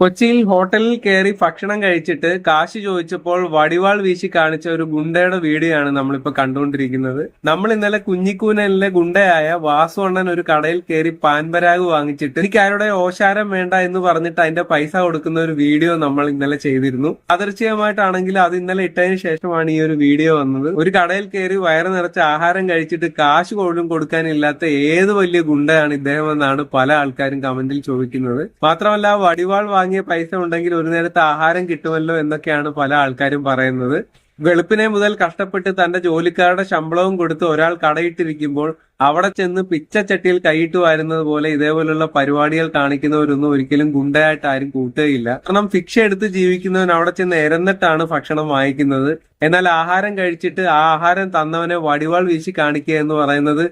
കൊച്ചിയിൽ ഹോട്ടലിൽ കയറി ഭക്ഷണം കഴിച്ചിട്ട് കാശ് ചോദിച്ചപ്പോൾ വടിവാൾ വീശി കാണിച്ച ഒരു ഗുണ്ടയുടെ വീഡിയോയാണ് നമ്മളിപ്പോ കണ്ടുകൊണ്ടിരിക്കുന്നത്. നമ്മൾ ഇന്നലെ കുഞ്ഞിക്കൂനലിലെ ഗുണ്ടയായ വാസു അണ്ണൻ ഒരു കടയിൽ കയറി പാൻപരാഗ് വാങ്ങിച്ചിട്ട് എനിക്ക് ആരുടെ ഓശാരം വേണ്ട എന്ന് പറഞ്ഞിട്ട് അതിന്റെ പൈസ കൊടുക്കുന്ന ഒരു വീഡിയോ നമ്മൾ ഇന്നലെ ചെയ്തിരുന്നു. അതിർച്ചയമായിട്ടാണെങ്കിൽ അത് ഇന്നലെ ഇട്ടതിന് ശേഷമാണ് ഈ ഒരു വീഡിയോ വന്നത്. ഒരു കടയിൽ കയറി വയറ് നിറച്ച ആഹാരം കഴിച്ചിട്ട് കാശ് പോലും കൊടുക്കാനില്ലാത്ത ഏത് വലിയ ഗുണ്ടയാണ് ഇദ്ദേഹം എന്നാണ് പല ആൾക്കാരും കമന്റിൽ ചോദിക്കുന്നത്. മാത്രമല്ല വടിവാൾ വാങ്ങിയ പൈസ ഉണ്ടെങ്കിൽ ഒരു നേരത്തെ ആഹാരം കിട്ടുമല്ലോ എന്നൊക്കെയാണ് പല ആൾക്കാരും പറയുന്നത്. വെളുപ്പിനെ മുതൽ കഷ്ടപ്പെട്ട് തന്റെ ജോലിക്കാരുടെ ശമ്പളവും കൊടുത്ത് ഒരാൾ കടയിട്ടിരിക്കുമ്പോൾ അവിടെ ചെന്ന് പിച്ചച്ചട്ടിയിൽ കൈയിട്ട് വരുന്നത് പോലെ ഇതേപോലുള്ള പരിപാടികൾ കാണിക്കുന്നവരൊന്നും ഒരിക്കലും ഗുണ്ടയായിട്ട് ആരും കൂട്ടുകയില്ല. കാരണം ഭിക്ഷ എടുത്ത് ജീവിക്കുന്നവൻ അവിടെ ചെന്ന് എരന്നിട്ടാണ് ഭക്ഷണം വാങ്ങിക്കുന്നത്. എന്നാൽ ആഹാരം കഴിച്ചിട്ട് ആ ആഹാരം തന്നവനെ വടിവാൾ വീശി കാണിക്കുക എന്ന് പറയുന്നത്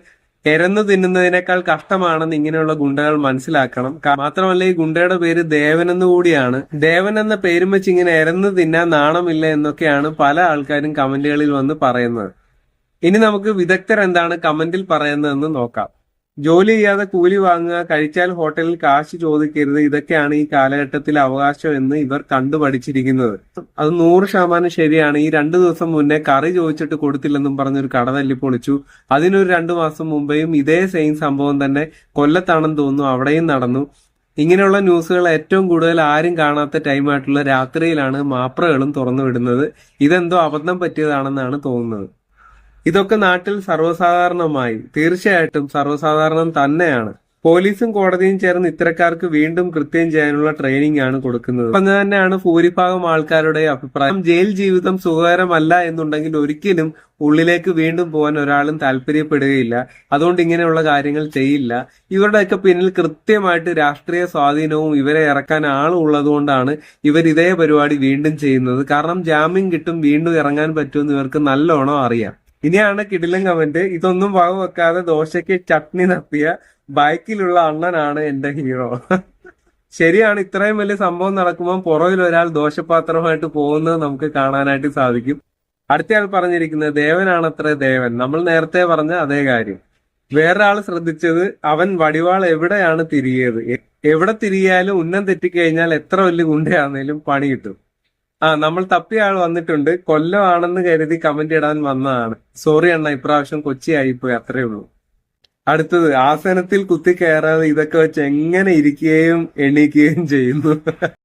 എരന്ന് തിന്നുന്നതിനേക്കാൾ കഷ്ടമാണെന്ന് ഇങ്ങനെയുള്ള ഗുണ്ടകൾ മനസ്സിലാക്കണം. മാത്രമല്ല ഈ ഗുണ്ടയുടെ പേര് ദേവൻ എന്ന് കൂടിയാണ്. ദേവൻ എന്ന പേരും വെച്ച് ഇങ്ങനെ എരന്ന് തിന്നാൻ നാണമില്ല എന്നൊക്കെയാണ് പല ആൾക്കാരും കമന്റുകളിൽ വന്ന് പറയുന്നത്. ഇനി നമുക്ക് വിദഗ്ധർ എന്താണ് കമന്റിൽ പറയുന്നതെന്ന് നോക്കാം. ജോലി ചെയ്യാതെ കൂലി വാങ്ങുക കഴിച്ചാൽ ഹോട്ടലിൽ കാശ് ചോദിക്കരുത് ഇതൊക്കെയാണ് ഈ കാലഘട്ടത്തിലെ അവകാശം എന്ന് ഇവർ കണ്ടുപഠിച്ചിരിക്കുന്നത് അത് നൂറ് ശതമാനം ശരിയാണ്. ഈ രണ്ടു ദിവസം മുന്നേ കറി ചോദിച്ചിട്ട് കൊടുത്തില്ലെന്നും പറഞ്ഞൊരു കട തല്ലി പൊളിച്ചു അതിനൊരു രണ്ടു മാസം മുമ്പേയും ഇതേ സെയിം സംഭവം തന്നെ കൊല്ലത്താണെന്ന് തോന്നുന്നു അവിടെയും നടന്നു. ഇങ്ങനെയുള്ള ന്യൂസുകൾ ഏറ്റവും കൂടുതൽ ആരും കാണാത്ത ടൈമായിട്ടുള്ള രാത്രിയിലാണ് മാപ്രകളും തുറന്നു വിടുന്നത് ഇതെന്തോ അബദ്ധം പറ്റിയതാണെന്നാണ് തോന്നുന്നത്. ഇതൊക്കെ നാട്ടിൽ സർവസാധാരണമായി. തീർച്ചയായിട്ടും സർവസാധാരണം തന്നെയാണ്. പോലീസും കോടതിയും ചേർന്ന് ഇത്തരക്കാർക്ക് വീണ്ടും കൃത്യം ചെയ്യാനുള്ള ട്രെയിനിങ് ആണ് കൊടുക്കുന്നത്. പറഞ്ഞ തന്നെയാണ് ഭൂരിഭാഗം ആൾക്കാരുടെ അഭിപ്രായം. ജയിൽ ജീവിതം സുഖകരമല്ല എന്നുണ്ടെങ്കിൽ ഒരിക്കലും ഉള്ളിലേക്ക് വീണ്ടും പോകാൻ ഒരാളും താല്പര്യപ്പെടുകയില്ല. അതുകൊണ്ട് ഇങ്ങനെയുള്ള കാര്യങ്ങൾ ചെയ്യില്ല. ഇവരുടെയൊക്കെ പിന്നിൽ കൃത്യമായിട്ട് രാഷ്ട്രീയ സ്വാധീനവും ഇവരെ ഇറക്കാൻ ആളുള്ളതുകൊണ്ടാണ് ഇവർ ഇതേ പരിപാടി വീണ്ടും ചെയ്യുന്നത്. കാരണം ജാമ്യം കിട്ടും വീണ്ടും ഇറങ്ങാൻ പറ്റുമെന്ന് ഇവർക്ക് നല്ലോണം അറിയാം. ഇനിയാണ് കിടിലൻ കമന്റ്. ഇതൊന്നും വക വെക്കാതെ ദോശയ്ക്ക് ചട്നി നപ്പിയ ബൈക്കിലുള്ള അണ്ണനാണ് എന്റെ ഹീറോ. ശരിയാണ് ഇത്രയും വലിയ സംഭവം നടക്കുമ്പോൾ പുറകിൽ ഒരാൾ ദോഷപാത്രമായിട്ട് പോകുന്നത് നമുക്ക് കാണാനായിട്ട് സാധിക്കും. അടുത്തയാൾ പറഞ്ഞിരിക്കുന്നത് ദേവനാണത്രേ ദേവൻ. നമ്മൾ നേരത്തെ പറഞ്ഞ അതേ കാര്യം. വേറൊരാൾ ശ്രദ്ധിച്ചത് അവൻ വടിവാൾ എവിടെയാണ് തിരികിയത്? എവിടെ തിരിയാലും ഉന്നം തെറ്റിക്കഴിഞ്ഞാൽ എത്ര വലിയ ഗുണ്ടയാണെങ്കിലും പണി കിട്ടും. ആ നമ്മൾ തപ്പിയ ആൾ വന്നിട്ടുണ്ട്. കൊല്ലമാണെന്ന് കരുതി കമന്റ് ഇടാൻ വന്നതാണ്. സോറി അണ്ണ ഇപ്രാവശ്യം കൊച്ചി ആയിപ്പോയി അത്രേ ഉള്ളൂ. അടുത്തത് ആസനത്തിൽ കുത്തി കയറാതെ ഇതൊക്കെ വെച്ച് എങ്ങനെ ഇരിക്കുകയും എണീക്കുകയും ചെയ്യുന്നു.